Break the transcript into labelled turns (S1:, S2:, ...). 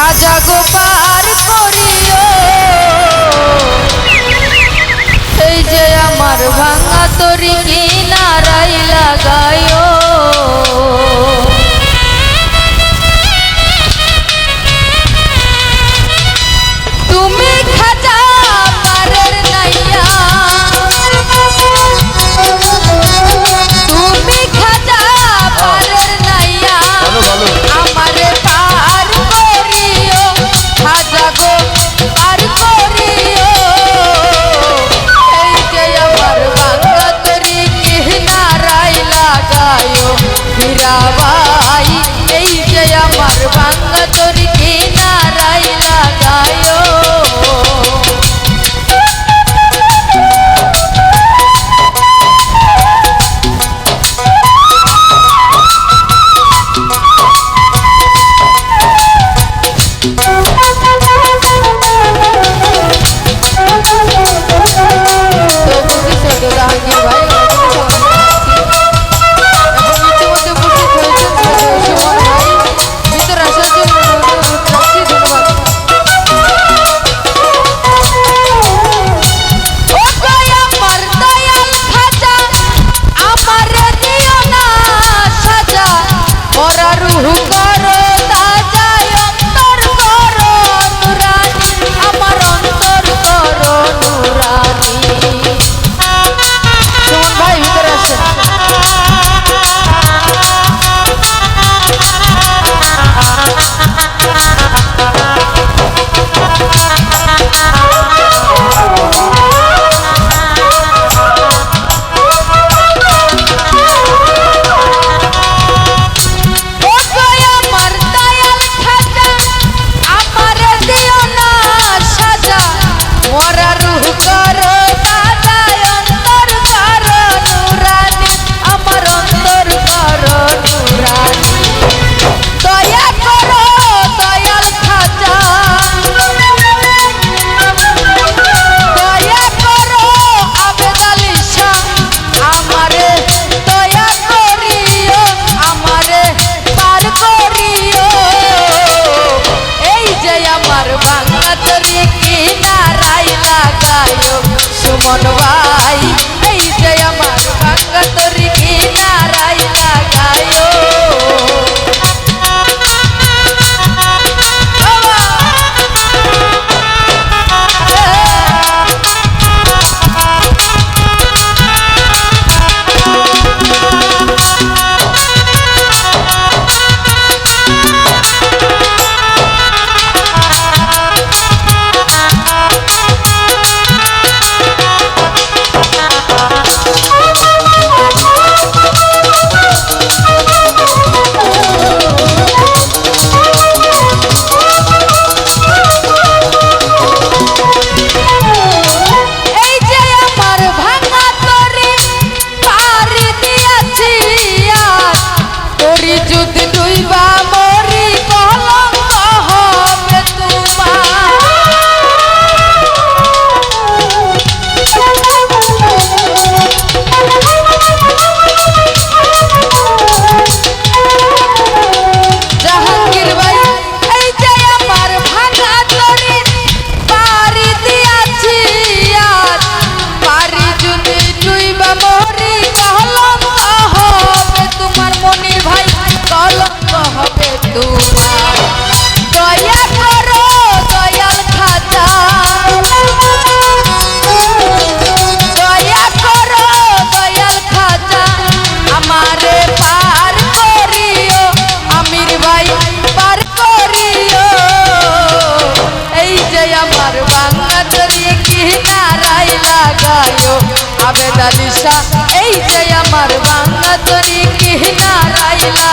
S1: সাজাগো পার করিও। এই যে আমার ভাঙা তরি কিনারাই লাগা সুমন तरी किहिका राहिला